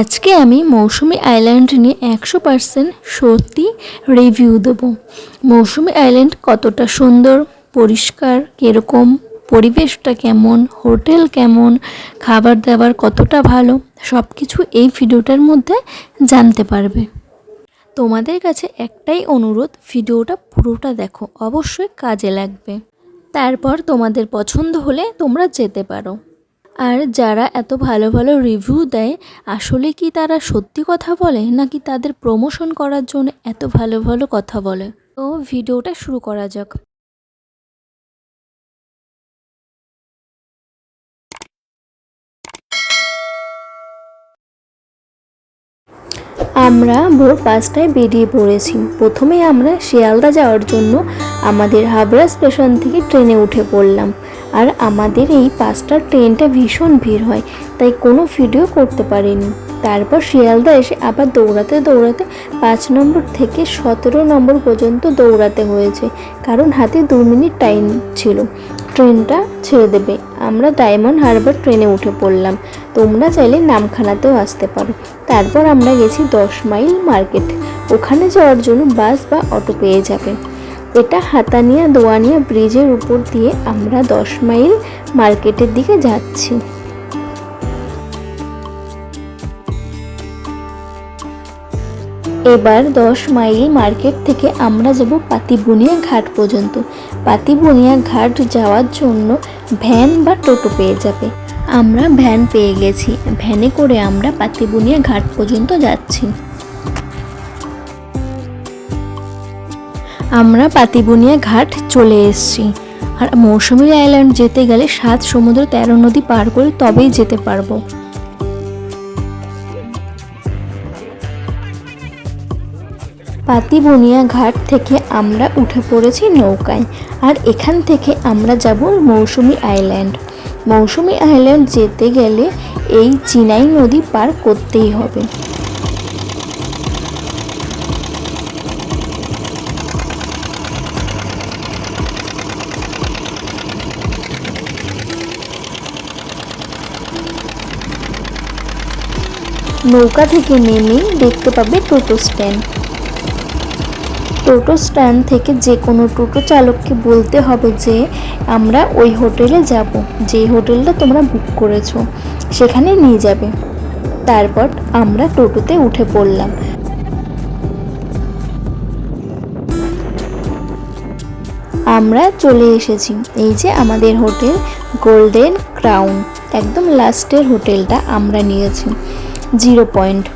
আজকে আমি মৌসুমি আইল্যান্ড নিয়ে একশো পার্সেন্ট সত্যি রিভিউ দেবো। মৌসুমি আইল্যান্ড কতটা সুন্দর, পরিষ্কার, কীরকম, পরিবেশটা কেমন, হোটেল কেমন খাবার দাবার কতটা ভালো সব কিছু এই ভিডিওটার মধ্যে জানতে পারবে। তোমাদের কাছে একটাই অনুরোধ, ভিডিওটা পুরোটা দেখো, অবশ্যই কাজে লাগবে। তারপর তোমাদের পছন্দ হলে তোমরা যেতে পারো। আর যারা এত ভালো ভালো রিভিউ দেয়, আসলে কি তারা সত্যি কথা বলে? নাকি তাদের প্রমোশন করার জন্য এত ভালো ভালো কথা বলে? তো ভিডিওটা শুরু করা যাক। আমরা ভোর পাঁচটায় বেরিয়ে পড়েছি। প্রথমে আমরা শিয়ালদা যাওয়ার জন্য আমাদের হাবড়া স্টেশন থেকে ট্রেনে উঠে পড়লাম। আর আমাদের এই পাঁচটার ট্রেনটা ভীষণ ভিড় হয়, তাই কোনো ভিডিও করতে পারিনি। তারপর শিয়ালদা এসে আবার দৌড়াতে দৌড়াতে পাঁচ নম্বর থেকে সতেরো নম্বর পর্যন্ত দৌড়াতে হয়েছে, কারণ হাতে দু মিনিট টাইম ছিল। ট্রেনটা ছেড়ে দেবে। আমরা ডায়মন্ড হারবার ট্রেনে উঠে পড়লাম। তোমরা চাইলে নামখানাতেও আসতে পারো। তারপর আমরা গেছি দশ মাইল মার্কেট। ওখানে যাওয়ার জন্য বাস বা অটো পেয়ে যাবে। এটা হাতানিয়া দোয়ানিয়া ব্রিজের উপর দিয়ে আমরা দশ মাইল মার্কেটের দিকে যাচ্ছি। এবার দশ মাইল মার্কেট থেকে আমরা যাব পাতিবুনিয়া ঘাট পর্যন্ত। পাতিবুনিয়া ঘাট যাওয়ার জন্য ভ্যান বা টোটো পেয়ে যাবে। আমরা ভ্যান পেয়ে গেছি। ভ্যানে করে আমরা পাতিবুনিয়া ঘাট পর্যন্ত যাচ্ছি। আমরা পাতিবুনিয়া ঘাট চলে এসেছি। আর মৌসুমী আইল্যান্ড যেতে গেলে সাত সমুদ্র তেরো নদী পার করে তবেই যেতে পারব। পাতিবনিয়া ঘাট থেকে আমরা উঠে পড়েছি নৌকায়, আর এখান থেকে আমরা যাব মৌসুমী আইল্যান্ড। মৌসুমী আইল্যান্ড যেতে গেলে এই চিনাই নদী পার করতেই হবে। নৌকা থেকে নেমে দেখতে পাবে টোটো স্ট্যান্ড। টোটো স্ট্যান্ড থেকে যে কোনো টোটো চালককে বলতে হবে যে, আমরা ওই হোটেলে যাব, যে হোটেলটা তোমরা বুক করেছ, সেখানে নিয়ে যাবে। তারপর আমরা টোটোতে উঠে পড়লাম। আমরা চলে এসেছি, এই যে আমাদের হোটেল গোল্ডেন ক্রাউন, একদম লাস্টের হোটেলটা আমরা নিয়েছি। Zero point.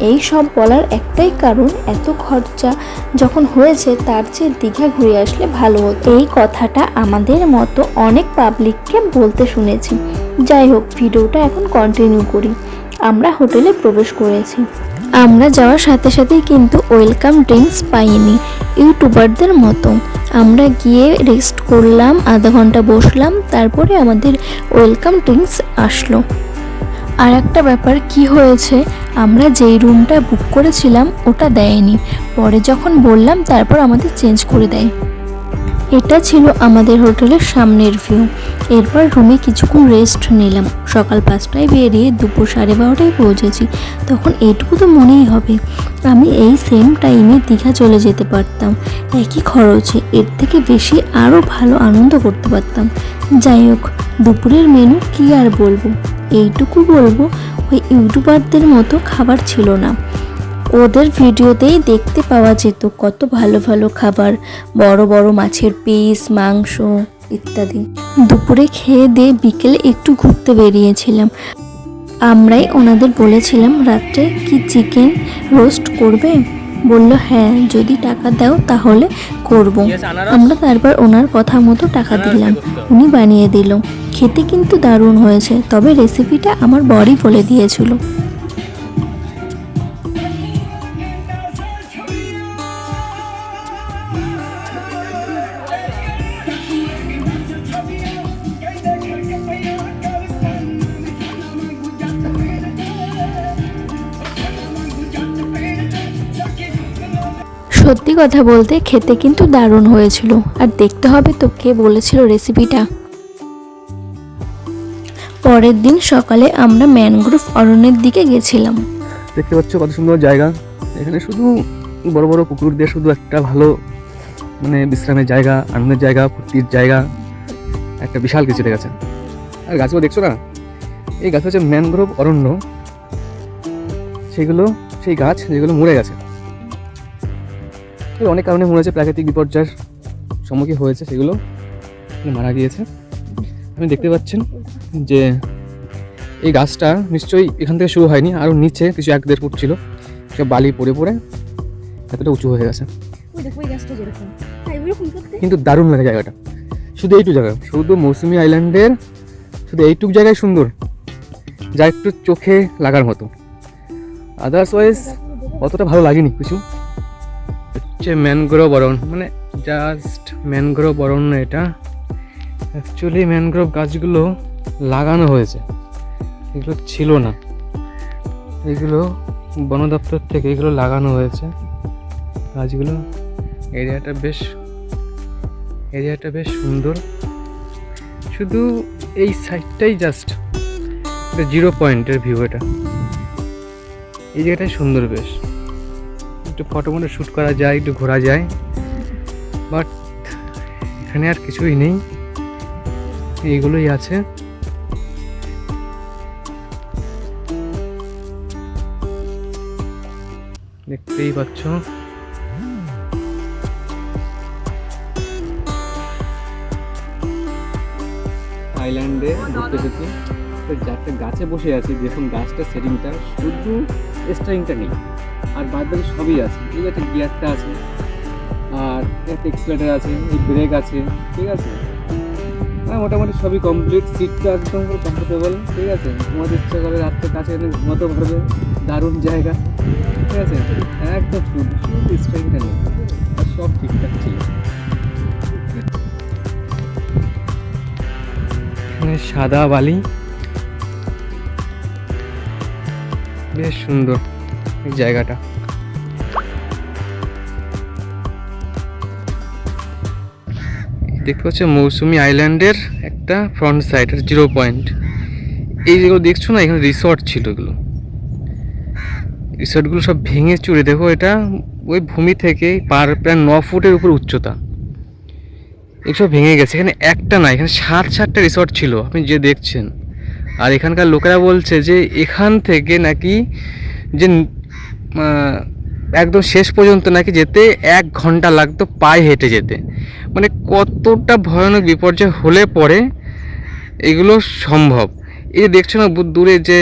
এই সব বলার একটাই কারণ, এত খরচা যখন হয়েছে, তার চেয়ে দীঘা ঘুরে আসলে ভালো হতো। এই কথাটা আমাদের মতো অনেক পাবলিককে বলতে শুনেছি। যাই হোক, ভিডিওটা এখন কন্টিনিউ করি। আমরা হোটেলে প্রবেশ করেছি। আমরা যাওয়ার সাথে সাথেই কিন্তু ওয়েলকাম ড্রিঙ্কস পাইনি, ইউটিউবারদের মতো। আমরা গিয়ে রেস্ট করলাম, আধা ঘণ্টা বসলাম, তারপরে আমাদের ওয়েলকাম ড্রিঙ্কস আসলো। আর একটা ব্যাপার, কি হয়েছে? আমরা যেই রুমটা বুক করেছিলাম, ওটা দেয়নি। পরে যখন বললাম, তারপর আমাদের চেঞ্জ করে দেয়। এটা ছিল আমাদের হোটেলের সামনের ভিউ এরপর রুমে কিছুক্ষণ রেস্ট নিলাম। সকাল পাঁচটায় বেরিয়ে দুপুর সাড়ে বারোটায় পৌঁছেছি। তখন এটুকু তো মনেই হবে। আমি এই সেম টাইমে দীঘা চলে যেতে পারতাম। একই খরচে, এর থেকে বেশি আরও ভালো আনন্দ করতে পারতাম। যাই হোক, দুপুরের মেনু কি আর বলব? এইটুকু বলব, ওই ইউটিউবারদের মতো খাবার ছিল না। ওদের ভিডিওতেই দেখতে পাওয়া যেত কত ভালো ভালো খাবার, বড় বড় মাছের পিস মাংস ইত্যাদি। দুপুরে খেয়ে দিয়ে বিকেলে একটু ঘুরতে বেরিয়েছিলাম। আমরাই ওনাদের বলেছিলাম, রাত্রে কি চিকেন রোস্ট করবে? বলল হ্যাঁ যদি টাকা দাও তাহলে করব। আমরা তারপর ওনার কথা মতো টাকা দিলাম। উনি বানিয়ে দিল। খেতে কিন্তু দারুণ হয়েছে তবে রেসিপিটা আমার বরই বলে দিয়েছিল। সত্যি কথা বলতে খেতে কিন্তু দারুণ হয়েছিল। আর দেখতে হবে তো কে বলেছিল রেসিপিটা পরের দিন সকালে আমরা ম্যানগ্রোভ অরণ্যের দিকে গেছিলাম। দেখতে পাচ্ছ কত সুন্দর জায়গা। এখানে শুধু বড় বড় পুকুর দিয়ে শুধু একটা ভালো মানে বিশ্রামের জায়গা, আনন্দের জায়গা, ফুর্তির জায়গা, একটা বিশাল কিছু দেখেছে। আর গাছগুলো দেখছ না? এই গাছ হচ্ছে ম্যানগ্রোভ অরণ্য। সেগুলো, সেই গাছ যেগুলো মরে গেছে। অনেক কারণে মনে গেছে প্রাকৃতিক বিপর্যয়ের সম্মুখীন হয়েছে সেগুলো। মারা গিয়েছে। আপনি দেখতে পাচ্ছেন যে এই গাছটা নিশ্চয়ই এখান থেকে শুরু হয়নি। আরও নিচে কিছু এক দেড় ফুট ছিল। সব বালি পড়ে পড়ে এতটা উঁচু হয়ে গেছে। হ্যাঁ কিন্তু দারুণ লাগে জায়গাটা। শুধু এইটুকু জায়গা। শুধু মৌসুমি আইল্যান্ডের শুধু এইটুকু জায়গায় সুন্দর। যা একটু চোখে লাগার মতো। আদার্সওয়াইজ অতটা ভালো লাগেনি কিছু। হচ্ছে ম্যানগ্রোভ অরণ্য মানে জাস্ট ম্যানগ্রোভ অরণ্য এটা। অ্যাকচুয়ালি ম্যানগ্রোভ গাছগুলো লাগানো হয়েছে। এগুলো ছিল না। এগুলো বন দপ্তর থেকে এগুলো লাগানো হয়েছে। গাছগুলো এরিয়াটা বেশ এরিয়াটা বেশ সুন্দর। শুধু এই সাইডটাই জাস্ট জিরো পয়েন্টের ভিউ এটা। এই জায়গাটাই সুন্দর বেশ। একটু ফটো মটো শ্যুট করা যায়, একটু ঘোরা যায়। বাট এখানে আর কিছুই নেই। এইগুলোই আছে। দেখতেই পাচ্ছ। আইল্যান্ডে ঘুরতে এসেছি তো যাতে গাছে বসে আছি দেখুন গাছটা সেটিংটা শুধু স্টারিংটা নেই। আর বাদ বাকি সবই আছে। যে একটা গিয়ারটা আছে, আর একটা এক্সিলেটার আছে, এই ব্রেক আছে, ঠিক আছে? হ্যাঁ মোটামুটি সবই কমপ্লিট সিটটা একদম পুরো কমফোর্টেবল ঠিক আছে? ঘুমাতে ইচ্ছা করে রাত্রে কাছে এনে ঘুমাতে পারবে। দারুণ জায়গা, ঠিক আছে? একদম শুধু শুধু স্টারিংটা নেই। আর সব ঠিকঠাক ছিল। সাদা বালি। বেশ সুন্দর। এই জায়গাটা। দেখতে পাচ্ছ, মৌসুমি আইল্যান্ডের একটা ফ্রন্ট সাইড জিরো পয়েন্ট এই যেগুলো দেখছ না, এখানে রিসর্ট ছিল এগুলো। রিসর্টগুলো সব ভেঙে চুরে, দেখো এটা ওই ভূমি থেকে পার, প্রায় ন ফুটের উপর উচ্চতা। এসব ভেঙে গেছে, এখানে একটা না, এখানে সাত, সাতটা রিসর্ট ছিল, আপনি যে দেখছেন। আর এখানকার লোকেরা বলছে যে এখান থেকে নাকি যে একদম শেষ পর্যন্ত নাকি যেতে এক ঘণ্টা লাগতো পায়ে হেঁটে যেতে। মানে কতটা ভয়ানক বিপর্যয় হলে পরে এগুলো সম্ভব? এই যে দেখছ না দূরে যে,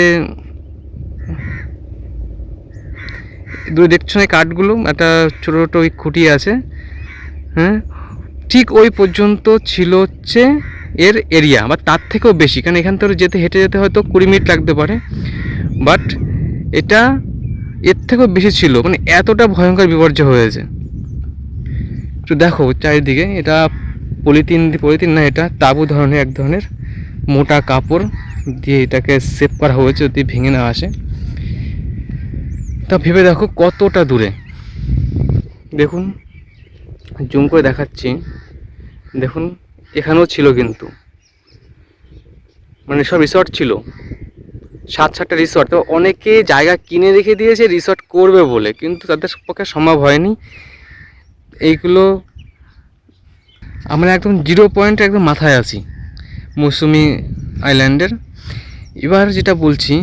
দূরে দেখছ না কাঠগুলো? একটা ছোটো ছোটো ওই খুঁটি আছে। হ্যাঁ? ঠিক ওই পর্যন্ত ছিল হচ্ছে এর এরিয়া, বা তার থেকেও বেশি। কারণ এখান থেকে যেতে, হেঁটে যেতে হয়তো কুড়ি মিনিট লাগতে পারে। বাট এটা এর থেকেও বেশি ছিল মানে এতটা ভয়ঙ্কর বিপর্যয় হয়েছে। একটু দেখো, চারিদিকে এটা পলিথিন পলিথিন না এটা, তাবু ধরনের, এক ধরনের মোটা কাপড় দিয়ে এটাকে সেভ করা হয়েছে যদি ভেঙে না আসে। তা ভেবে দেখো কতটা দূরে। দেখুন, জুম করে দেখাচ্ছি। দেখুন, এখানেও ছিল কিন্তু। মানে সব রিসর্ট ছিল। সাত সাতটা রিসর্ট তো অনেকে জায়গা কিনে রেখে দিয়েছে রিসর্ট করবে বলে, কিন্তু তাদের পক্ষে সম্ভব হয়নি। এইগুলো আমরা একদম জিরো পয়েন্ট একদম মাথায় আছি, মৌসুমি আইল্যান্ডের এবার যেটা বলছি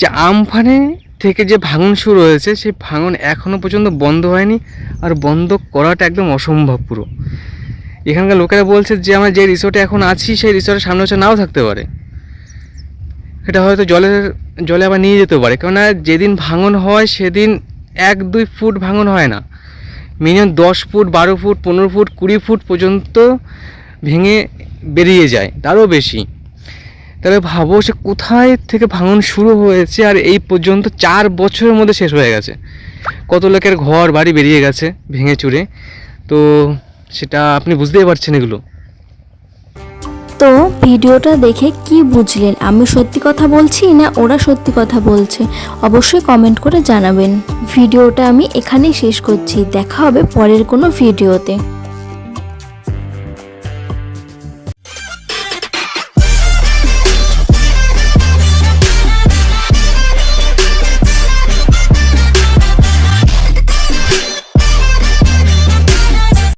যে, আমফানে থেকে যে ভাঙন শুরু হয়েছে, সেই ভাঙন এখনও পর্যন্ত বন্ধ হয়নি, আর বন্ধ করাটা একদম অসম্ভব পুরো। এখানকার লোকেরা বলছে যে, আমরা যে রিসোর্টে এখন আছি, সেই রিসোর্টের সামনে হচ্ছে নাও থাকতে পারে। এটা হয়তো জলের জলে আবার নিয়ে যেতে পারে। কেননা যেদিন ভাঙন হয়, সেদিন এক, দুই ফুট ভাঙন হয় না। মিনিমাম দশ ফুট, বারো ফুট, পনেরো ফুট, কুড়ি ফুট পর্যন্ত ভেঙে বেরিয়ে যায়, তারও বেশি। তাহলে ভাবো সে কোথায় থেকে ভাঙন শুরু হয়েছে আর এই পর্যন্ত চার বছরের মধ্যে শেষ হয়ে গেছে। কত লোকের ঘর বাড়ি বেরিয়ে গেছে ভেঙে চুরে। তো সেটা আপনি বুঝতেই পারছেন এগুলো। তো ভিডিওটা দেখে কি বুঝলেন? আমি সত্যি কথা বলছি না ওরা সত্যি কথা বলছে? অবশ্যই কমেন্ট করে জানাবেন। ভিডিওটা আমি এখানেই শেষ করছি। দেখা হবে পরের কোনো ভিডিওতে।